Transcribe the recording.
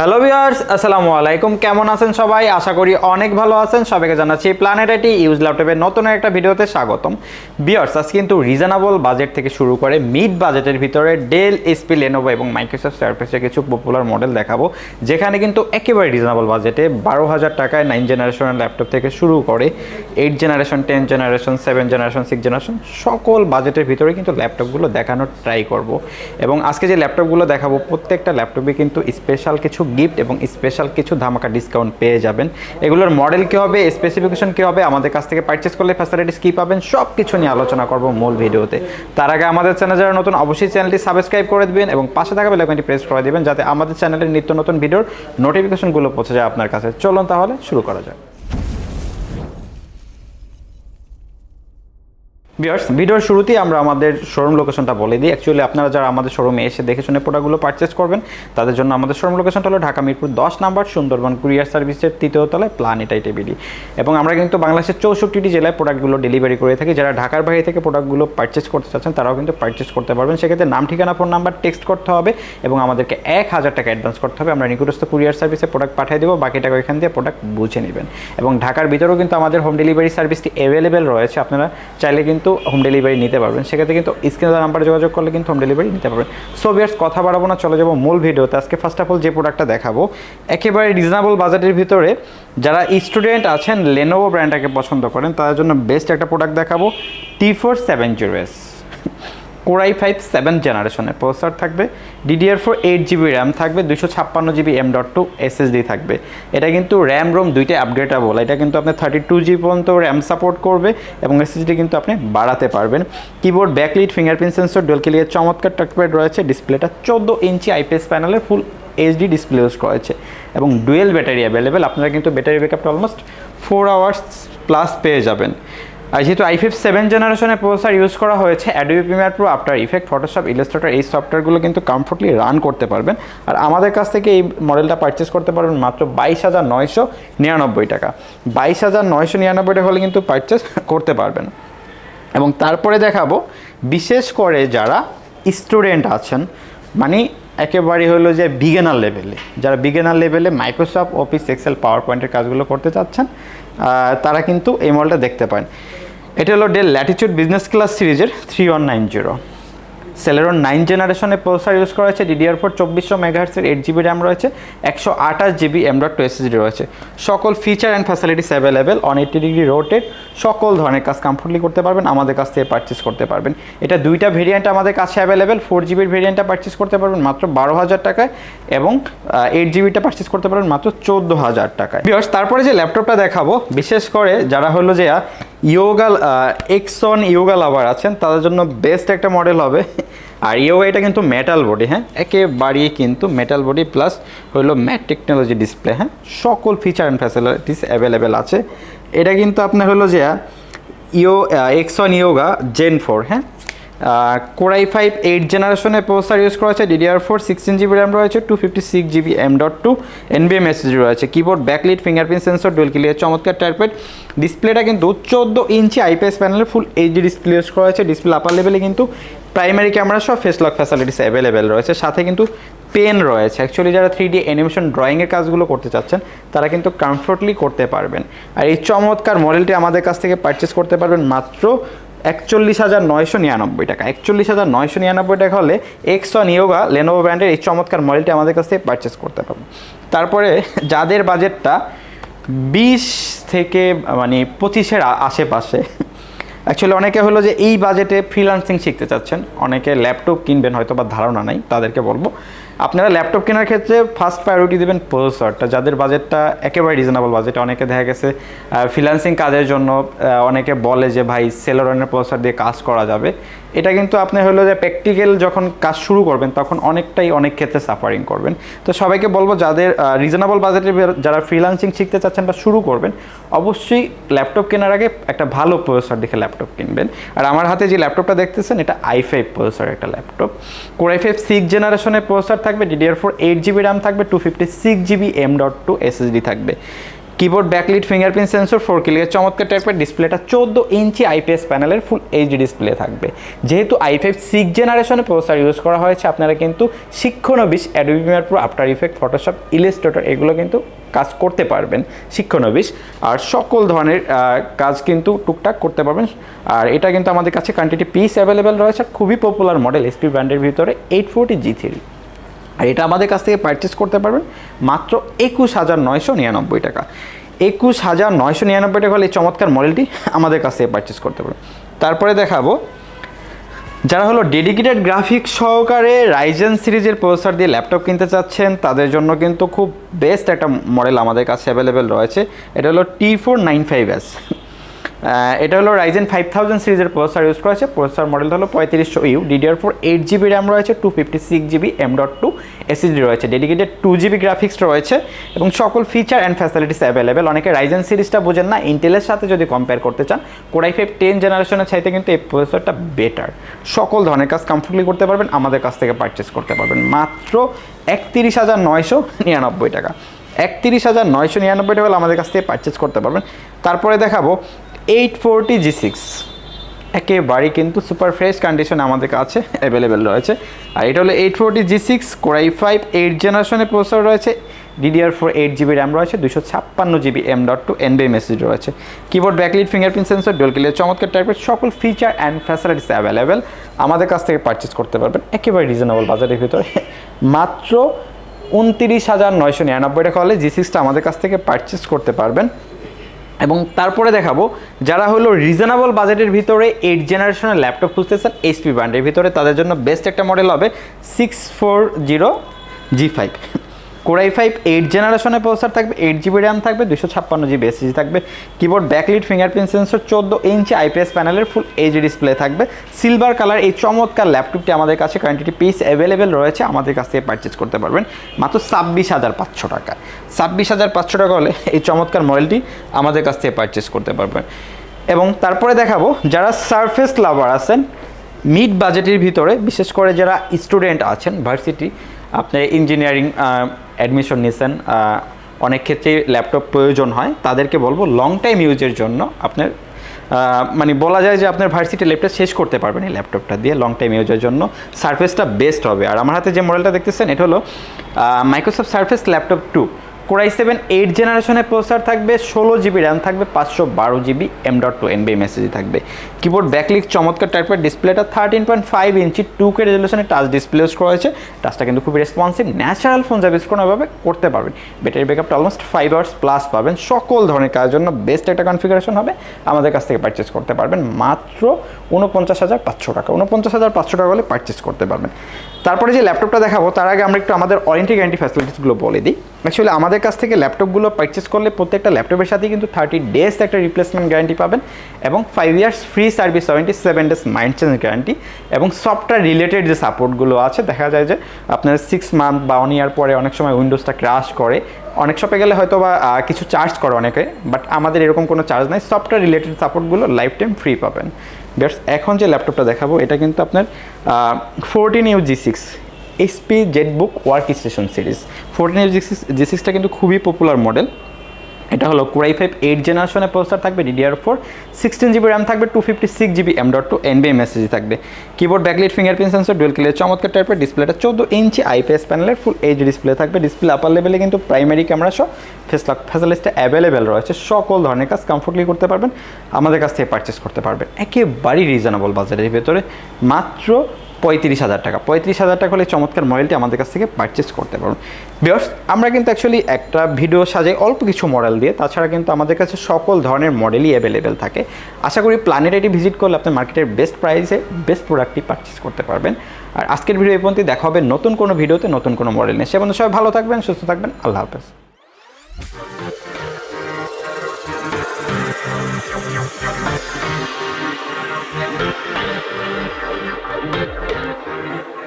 Hello viewers আসসালামু আলাইকুম। কেমন আছেন সবাই? আশা করি অনেক ভালো আছেন। সবাইকে জানাচ্ছি প্ল্যানেট আইটি ইউজ ল্যাপটপের নতুন একটা ভিডিওতে স্বাগতম। ভিউয়ার্স আজ কিন্তু রিজনেবল বাজেট থেকে শুরু করে মিড বাজেটের ভিতরে ডেল এসপি লেনোভো এবং মাইক্রোসফট সার্ফেসের কিছু পপুলার মডেল দেখাবো, যেখানে কিন্তু একেবারে রিজনেবল বাজেটে বারো হাজার টাকায় নাইন জেনারেশনের ল্যাপটপ থেকে শুরু করে eight generation ten generation seven generation six generation সকল বাজেটের ভিতরে কিন্তু ল্যাপটপগুলো দেখানোর ট্রাই করব। এবং আজকে যে ল্যাপটপগুলো দেখাবো, প্রত্যেকটা ল্যাপটপে কিন্তু স্পেশাল কিছু গিফট এবং স্পেশাল কিছু ধামাকা ডিসকাউন্ট পেয়ে যাবেন। এগুলোর মডেল কী হবে স্পেসিফিকেশন কী হবে, আমাদের কাছ থেকে পারচেস করলে ফ্যাসিলিটিস কী পাবেন সব কিছু নিয়ে আলোচনা করব মূল ভিডিওতে। তার আগে আমাদের চ্যানেল যারা নতুন, অবশ্যই চ্যানেলটি সাবস্ক্রাইব করে দেবেন এবং পাশে থাকা বেলাইকনটি প্রেস করে দেবেন, যাতে আমাদের চ্যানেলের নিত্য নতুন ভিডিওর নোটিফিকেশনগুলো পৌঁছে যায় আপনার কাছে। চলুন তাহলে শুরু করা যাক। বিয়ার্স ভিডিওর শুরুতেই আমরা আমাদের শোরুম লোকেশনটা বলে দিই। অ্যাকচুয়ালি আপনারা যারা আমাদের শোরুমে এসে দেখে শুনে প্রোডাক্টগুলো পারচেস করবেন, তাদের জন্য আমাদের শোরুম লোকেশনটা হলো ঢাকা মিরপুর দশ নাম্বার সুন্দরবন কুরিয়ার সার্ভিসের তৃতীয় তলায় প্ল্যানেট আইটেবিলি এবং আমরা কিন্তু বাংলাদেশের চৌষট্টিটি জেলায় প্রোডাক্টগুলো ডেলিভারি করে থাকি। যারা ঢাকার বাইরে থেকে প্রোডাক্টগুলো পারচেস করতে চাচ্ছেন, তারাও কিন্তু পারচেস করতে পারবেন। সেক্ষেত্রে নাম, ঠিকানা ফোন নাম্বার টেক্সট করতে হবে এবং আমাদেরকে এক হাজার টাকা অ্যাডভান্স করতে হবে। আমরা নিকটস্থ কুরিয়ার সার্ভিসে প্রোডাক্ট পাঠিয়ে দেবো। বাকি টাকা এখান দিয়ে প্রোডাক্ট বুঝে নেবেন। এবং ঢাকার ভিতরেও কিন্তু আমাদের হোম ডেলিভারি সার্ভিসটি অ্যাভেলেবেল রয়েছে। আপনারা চাইলে কিন্তু হোম ডেলিভারি নিতে পারবেন। সেক্ষেত্রে কিন্তু স্ক্রিনে নাম্বারে যোগাযোগ করলে কিন্তু হোম ডেলিভারি নিতে পারবেন। সো বিয়ার্স কথা বাড়াবো না, চলে যাব মূল ভিডিওতে। আজকে ফার্স্ট অফ অল যে প্রোডাক্টটা দেখাবো, একেবারে রিজনেবল বাজেটের ভিতরে যারা স্টুডেন্ট আছেন লেনোভো ব্র্যান্ডটাকে পছন্দ করেন, তাদের জন্য বেস্ট একটা প্রোডাক্ট দেখাবো T four seven zero S core I five seven জেনারেশনের প্রসেসর থাকবে DDR four eight GB RAM থাকবে দুশো ছাপ্পান্ন GB M dot two SSD থাকবে। এটা কিন্তু র্যাম রোম দুইটাই আপগ্রেডেবল এটা কিন্তু আপনি থার্টি টু জিবি পর্যন্ত র্যাম সাপোর্ট করবে এবং এসএসডি কিন্তু আপনি বাড়াতে পারবেন। Keyboard backlit fingerprint sensor dual clear চমৎকার টাকপ্যাড রয়েছে ডিসপ্লেটা চোদ্দ ইঞ্চি আইপিএস প্যানেলের ফুল এইচডি ডিসপ্লে ইউজ করেছে এবং ডুয়েল ব্যাটারি অ্যাভেলেবেল আপনারা কিন্তু ব্যাটারি ব্যাকআপটা অলমোস্ট ফোর আওয়ার্স প্লাস পেয়ে যাবেন। আর যেহেতু আই ফিফ সেভেন জেনারেশনের প্রসেসর ইউজ করা হয়েছে Adobe Premiere Pro After Effect Photoshop Illustrator এই সফটওয়্যারগুলো কিন্তু কমফোর্টলি রান করতে পারবেন। আর আমাদের কাছ থেকে এই মডেলটা পারচেস করতে পারবেন মাত্র বাইশ হাজার নয়শো নিরানব্বই টাকা। বাইশ হাজার নয়শো নিরানব্বই টাকা হলে কিন্তু পারচেস করতে পারবেন। এবং তারপরে দেখাবো, বিশেষ করে যারা স্টুডেন্ট আছেন মানে একেবারে হলো যে বিগেনার লেভেলে যারা বিগেনার লেভেলে মাইক্রোসফট অফিস এক্সেল পাওয়ার পয়েন্টের কাজগুলো করতে চাচ্ছেন তারা কিন্তু এই মলটা দেখতে পান এটা হলো ডেল ল্যাটিচিউড বিজনেস ক্লাস সিরিজের three one nine zero Celeron nine জেনারেশনে প্রসেসর ইউজ করা হয়েছে ডিডিআর ফোর চব্বিশশো মেগাহার্সের এইট জিবি র্যাম রয়েছে, একশো আঠাশ জিবি এম টু এসএসডি রয়েছে। সকল feature and facilities available one eighty degree rotated সকল ধরনের কাজ কমফোর্টলি করতে পারবেন, আমাদের কাছ থেকে পারচেস করতে পারবেন। এটা দুইটা ভেরিয়েন্ট আমাদের কাছে অ্যাভেলেবেল ফোর জিবির ভেরিয়েন্টটা পারচেস করতে পারবেন মাত্র বারো হাজার টাকায় এবং এইট জিবিটা পারচেস করতে পারবেন মাত্র চোদ্দ হাজার টাকায়। বিকজ তারপরে যে ল্যাপটপটা দেখাবো, বিশেষ করে যারা হলো যে ইয়োগা এক্সন ইয়োগা লাভার আছেন, তাদের জন্য বেস্ট একটা মডেল হবে। আর ইয়োগা এটা কিন্তু মেটাল বডি হ্যাঁ? একেবারেই কিন্তু মেটাল বডি প্লাস হলো ম্যাট টেকনোলজি ডিসপ্লে হ্যাঁ? সকল ফিচার অ্যান্ড ফ্যাসিলিটিস অ্যাভেলেবেল আছে। এটা কিন্তু আপনার হলো যে, ইও X one Yoga Gen four হ্যাঁ? কোরাই ফাইভ এইট জেনারেশনের প্রসেসর ইউজ করা হয়েছে DDR four sixteen GB RAM রয়েছে two fifty six GB M dot two এনবিএম SSD রয়েছে keyboard backlit fingerprint sensor dual clear চমৎকার টাইপের ডিসপ্লেটা কিন্তু চোদ্দ ইঞ্চি আইপিএস প্যানেলের ফুল এইচডি ডিসপ্লে ইউজ করা হয়েছে ডিসপ্লে আপার লেভেলে কিন্তু প্রাইমারি ক্যামেরা সহ ফেস লক ফ্যাসিলিটিস অ্যাভেলেবেল রয়েছে, সাথে কিন্তু পেন রয়েছে। অ্যাকচুয়ালি যারা থ্রি ডি অ্যানিমেশন ড্রয়িংয়ের কাজগুলো করতে চাচ্ছেন, তারা কিন্তু কমফোর্টলি করতে পারবেন। আর এই চমৎকার মডেলটি আমাদের কাছ থেকে পারচেস করতে পারবেন মাত্র একচল্লিশ হাজার নয়শো নিরানব্বই টাকা। একচল্লিশ হাজার নয়শো নিরানব্বই টাকা হলে এক্স ওয়ান ইয়োগা লেনোভো ব্র্যান্ডের এই চমৎকার মডেলটি আমাদের কাছ থেকে পারচেস করতে পারবেন তারপরে যাদের বাজেটটা বিশ থেকে মানে পঁচিশের আশেপাশে অ্যাকচুয়ালি অনেকে হলো যে এই বাজেটে ফ্রিলান্সিং শিখতে চাচ্ছেন। অনেকে ল্যাপটপ কিনবেন হয়তো বা ধারণা নাই, তাদেরকে বলব। আপনারা ল্যাপটপ কেনার ক্ষেত্রে ফার্স্ট প্রায়োরিটি দেবেন প্রসেসরটা যাদের বাজেটটা একেবারে রিজনেবল বাজেট অনেকে দেখা গেছে ফ্রিলান্সিং কাজের জন্য অনেকে বলে যে ভাই সেলোরনের প্রসেসর দিয়ে কাজ করা যাবে। এটা কিন্তু আপনি হলো যে প্র্যাকটিক্যাল যখন কাজ শুরু করবেন, তখন অনেকটাই অনেক ক্ষেত্রে সাফারিং করবেন। তো সবাইকে বলব, যাদের রিজনেবল বাজেটের যারা ফ্রিলান্সিং শিখতে চাচ্ছেন বা শুরু করবেন, অবশ্যই ল্যাপটপ কেনার আগে একটা ভালো প্রসেসর দেখে ল্যাপটপ কিনবেন। আর আমার হাতে যে ল্যাপটপটা দেখতেছেন, এটা আই ফাইভ প্রসেসর একটা laptop core I five six জেনারেশনের প্রসেসর থাকবে DDR four eight GB RAM থাকবে two fifty six GB M dot two SSD থাকবে। Keyboard backlit fingerprint sensor four clear চমৎকার টাইপের ডিসপ্লেটা চোদ্দ ইঞ্চি আইপিএস প্যানেলের ফুল এইচডি ডিসপ্লে থাকবে। যেহেতু আই ফাইভ সিক্স জেনারেশনে প্রসেসর ইউজ করা হয়েছে, আপনারা কিন্তু শিক্ষণবিশ Adobe Premiere Pro After Effect Photoshop Illustrator এগুলো কিন্তু কাজ করতে পারবেন, শিক্ষণবিশ। আর সকল ধরনের কাজ কিন্তু টুকটাক করতে পারবেন। আর এটা কিন্তু আমাদের কাছে কোয়ান্টিটি পিস অ্যাভেলেবেল রয়েছে, খুবই পপুলার মডেল এসপি ব্র্যান্ডের ভিতরে এইট ফোরটি জি থ্রি আর এটা আমাদের কাছ থেকে পারচেস করতে পারবেন মাত্র একুশ হাজার নয়শো নিরানব্বই টাকা। একুশ হাজার নয়শো নিরানব্বই টাকা হলে এই চমৎকার মডেলটি আমাদের কাছ থেকে পারচেস করতে পারবেন। তারপরে দেখাবো, যারা হলো ডেডিকেটেড গ্রাফিক সহকারে রাইজেন সিরিজের প্রসেসর দিয়ে ল্যাপটপ কিনতে চাচ্ছেন, তাদের জন্য কিন্তু খুব বেস্ট একটা মডেল আমাদের কাছে অ্যাভেলেবেল রয়েছে। এটা হলো T four nine five S এটা হলো রাইজেন ফাইভ থাউজেন্ড সিরিজের প্রসেসর ইউজ করা হয়েছে। প্রসেসর মডেলটা হলো পঁয়ত্রিশশো U DDR four eight GB RAM রয়েছে two fifty six GB M dot two SSD রয়েছে ডেডিকেটেড টু জিবি গ্রাফিক্স রয়েছে এবং সকল ফিচার অ্যান্ড ফ্যাসিলিটিস অ্যাভেলেবেল অনেকে রাইজেন সিরিজটা বোঝেন না ইন্টেলের সাথে যদি কম্পেয়ার করতে চান কোরাই ফাইভ টেন জেনারেশনের চাইতে কিন্তু এই প্রসেসরটা বেটার সকল ধরনের কাজ কমফোর্টলি করতে পারবেন, আমাদের কাছ থেকে পারচেস করতে পারবেন। মাত্র একত্রিশ হাজার নয়শো নিরানব্বই টাকা। একত্রিশ হাজার নয়শো নিরানব্বই টাকা আমাদের কাছ থেকে পারচেস করতে পারবেন। তারপরে দেখাবো এইট ফোরটি জি সিক্স। একেবারেই কিন্তু সুপার ফ্রেশ কন্ডিশন আমাদের কাছে অ্যাভেলেবেল রয়েছে। আর এটা হলো eight forty G six core I five eight জেনারেশনের প্রসেসর রয়েছে। DDR four eight GB RAM রয়েছে দুশো ছাপ্পান্ন GB M dot two NB মেসেজ রয়েছে। Keyboard backlit fingerprint sensor clear চমৎকার টাইপের সকল ফিচার অ্যান্ড ফ্যাসিলিটিস অ্যাভেলেবেল আমাদের কাছ থেকে পারচেস করতে পারবেন, একেবারে রিজনেবল বাজারের ভিতরে। মাত্র উনতিরিশ হাজার নয়শো নিরানব্বই টাকা হলে জি সিক্সটা আমাদের কাছ থেকে পারচেস করতে পারবেন। এবং তারপরে দেখাবো, যারা হলো রিজনেবল বাজেটের ভিতরে এইট জেনারেশনের ল্যাপটপ খুঁজতেছেন এইচপি ব্র্যান্ডের ভিতরে তাদের জন্য বেস্ট একটা মডেল হবে six four zero G five core I five eight জেনারেশনের প্রসেসর থাকবে এইট জিবি র্যাম থাকবে দুশো ছাপ্পান্ন জিবি এসএসডি থাকবে কিবোর্ড ব্যাকলিট ফিঙ্গারপ্রিন্ট সেন্সর চোদ্দ ইঞ্চি আইপিএস প্যানেলের ফুল এইচডি ডিসপ্লে থাকবে। সিলভার কালার এই চমৎকার ল্যাপটপটি আমাদের কাছে কোয়ান্টিটি পিস অ্যাভেলেবেল রয়েছে, আমাদের কাছ থেকে পারচেস করতে পারবেন। মাত্র ছাব্বিশ হাজার পাঁচশো টাকা। ছাব্বিশ হাজার পাঁচশো টাকা হলে এই চমৎকার মডেলটি আমাদের কাছ থেকে পারচেস করতে পারবেন। এবং তারপরে দেখাবো, যারা সারফেস লাভার আছেন মিড বাজেটের ভিতরে, বিশেষ করে যারা স্টুডেন্ট আছেন ভার্সিটি আপনি ইঞ্জিনিয়ারিং অ্যাডমিশন নিয়েছেন অনেক ক্ষেত্রেই ল্যাপটপ প্রয়োজন হয়। তাদেরকে বলব লং টাইম ইউজের জন্য আপনার মানে বলা যায় যে আপনার ভার্সিটি ল্যাপটপ শেষ করতে পারবেন এই ল্যাপটপটা দিয়ে লং টাইম ইউজের জন্য। সার্ফেসটা বেস্ট হবে। আর আমার হাতে যে মডেলটা দেখতেছেন, এটা হলো Microsoft Surface Laptop two core I seven eight জেনারেশনের প্রসেসর থাকবে, ষোলো জিবি র্যাম থাকবে, পাঁচশো বারো GB M dot two NB message থাকবে। কিবোর্ড ব্যাকলিক চমৎকার টাইপের ডিসপ্লেটা থার্টিন পয়েন্ট ফাইভ ইঞ্চি টু কে রেজলিউশনে টাচ ডিসপ্লে করা হয়েছে। টাচটা কিন্তু খুবই রেসপন্সিভ ন্যাচারাল ফোন ইউজ কোনোভাবে করতে পারবেন। ব্যাটারি ব্যাকআপটা অলমোস্ট ফাইভ আওয়ার্স প্লাস পাবেন। সকল ধরনের কাজের জন্য বেস্ট একটা কনফিগারেশন হবে। আমাদের কাছ থেকে পারচেস করতে পারবেন মাত্র উনপঞ্চাশ হাজার পাঁচশো টাকা। উনপঞ্চাশ হাজার পাঁচশো টাকা হলে পারচেস করতে পারবেন। তারপরে যে ল্যাপটপটা দেখাবো, তার আগে আমরা একটু আমাদের ওয়ারেন্টি গ্যারান্টি ফ্যাসিলিটিসগুলো বলে দিই। অ্যাকচুয়ালি আমাদের কাছ থেকে ল্যাপটপগুলো পারচেস করলে প্রত্যেকটা ল্যাপটপের সাথে কিন্তু থার্টি ডেজ একটা রিপ্লেসমেন্ট গ্যারান্টি পাবেন এবং five years free service warranty seven days mind change guarantee এবং সফটওয়্যার রিলেটেড যে সাপোর্টগুলো আছে, দেখা যায় যে আপনার সিক্স মান্থ বা ওয়ান ইয়ার পরে অনেক সময় উইন্ডোজটা ক্রাশ করে অনেক শপে গেলে হয়তো বা কিছু চার্জ করে অনেকে বাট আমাদের এরকম কোনো চার্জ নাই। সফটওয়্যার রিলেটেড সাপোর্টগুলো লাইফ টাইম ফ্রি পাবেন। বেশ এখন যে ল্যাপটপটা দেখাবো, এটা কিন্তু আপনার fourteen U G six HP ZBook work station series fourteen U G six G সিক্সটা কিন্তু খুবই পপুলার মডেল এটা হলো কোরাই ফাইভ এইট জেনারেশনের প্রসেসর থাকবে DDR four sixteen GB RAM থাকবে two fifty six GB M dot two NB message থাকবে। Keyboard backlit fingerprint sensor dual clear চমৎকার টাইপের ডিসপ্লেটা চোদ্দ ইঞ্চি আইপিএস প্যানেলের ফুল এইচ ডিসপ্লে থাকবে। ডিসপ্লে আপার লেভেলে কিন্তু প্রাইমারি ক্যামেরা সহ ফেস লক ফ্যাসিলিটিসটা অ্যাভেলেবেল রয়েছে। সকল ধরনের কাজ কমফোর্টলি করতে পারবেন, আমাদের কাছ থেকে পারচেস করতে পারবেন। একেবারেই রিজনেবল বাজারের ভেতরে। মাত্র পঁয়ত্রিশ হাজার টাকা। পঁয়ত্রিশ হাজার টাকা হলে চমৎকার মডেলটি আমাদের কাছ থেকে পারচেস করতে পারবেন বিয়স আমরা কিন্তু অ্যাকচুয়ালি একটা ভিডিও সাজাই অল্প কিছু মডেল দিয়ে, তাছাড়া কিন্তু আমাদের কাছে সকল ধরনের মডেলই অ্যাভেলেবেল থাকে। আশা করি প্ল্যানেট এটি ভিজিট করলে আপনি মার্কেটের বেস্ট প্রাইসে বেস্ট প্রোডাক্টটি পারচেস করতে পারবেন। আর আজকের ভিডিও এই পর্যন্ত দেখা হবে নতুন কোনো ভিডিওতে নতুন কোনো মডেল নিয়ে। সে বন্ধু সবাই ভালো থাকবেন, সুস্থ থাকবেন, আল্লাহ হাফেজ। Thank you.